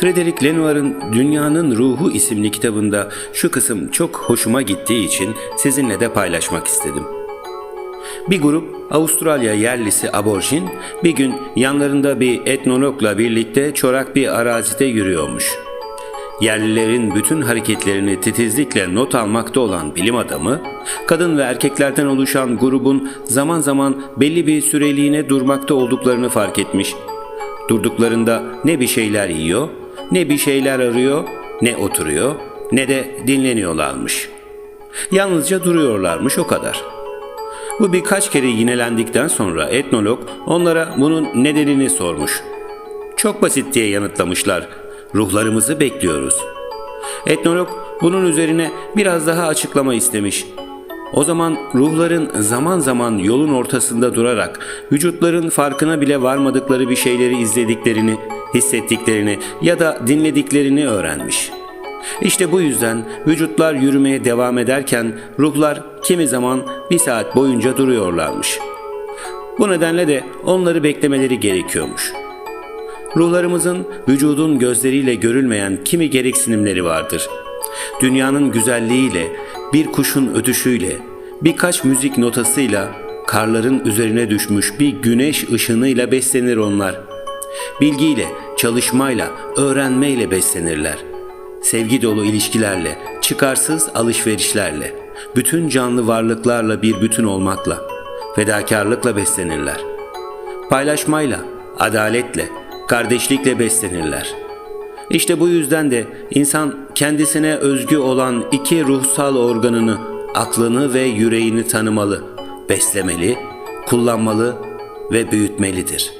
Frederick Lenoir'ın Dünyanın Ruhu isimli kitabında şu kısım çok hoşuma gittiği için sizinle de paylaşmak istedim. Bir grup Avustralya yerlisi aborjin bir gün yanlarında bir etnologla birlikte çorak bir arazide yürüyormuş. Yerlilerin bütün hareketlerini titizlikle not almakta olan bilim adamı, kadın ve erkeklerden oluşan grubun zaman zaman belli bir süreliğine durmakta olduklarını fark etmiş. Durduklarında ne bir şeyler yiyor, ne bir şeyler arıyor, ne oturuyor, ne de dinleniyorlarmış. Yalnızca duruyorlarmış o kadar. Bu birkaç kere yinelendikten sonra etnolog onlara bunun nedenini sormuş. Çok basit diye yanıtlamışlar. Ruhlarımızı bekliyoruz. Etnolog bunun üzerine biraz daha açıklama istemiş. O zaman ruhların zaman zaman yolun ortasında durarak vücutların farkına bile varmadıkları bir şeyleri izlediklerini, hissettiklerini ya da dinlediklerini öğrenmiş. İşte bu yüzden vücutlar yürümeye devam ederken ruhlar kimi zaman bir saat boyunca duruyorlarmış. Bu nedenle de onları beklemeleri gerekiyormuş. Ruhlarımızın vücudun gözleriyle görülmeyen kimi gereksinimleri vardır. Dünyanın güzelliğiyle, bir kuşun ötüşüyle, birkaç müzik notasıyla, karların üzerine düşmüş bir güneş ışınıyla beslenir onlar. Bilgiyle, çalışmayla, öğrenmeyle beslenirler. Sevgi dolu ilişkilerle, çıkarsız alışverişlerle, bütün canlı varlıklarla bir bütün olmakla, fedakarlıkla beslenirler. Paylaşmayla, adaletle, kardeşlikle beslenirler. İşte bu yüzden de insan kendisine özgü olan iki ruhsal organını, aklını ve yüreğini tanımalı, beslemeli, kullanmalı ve büyütmelidir.''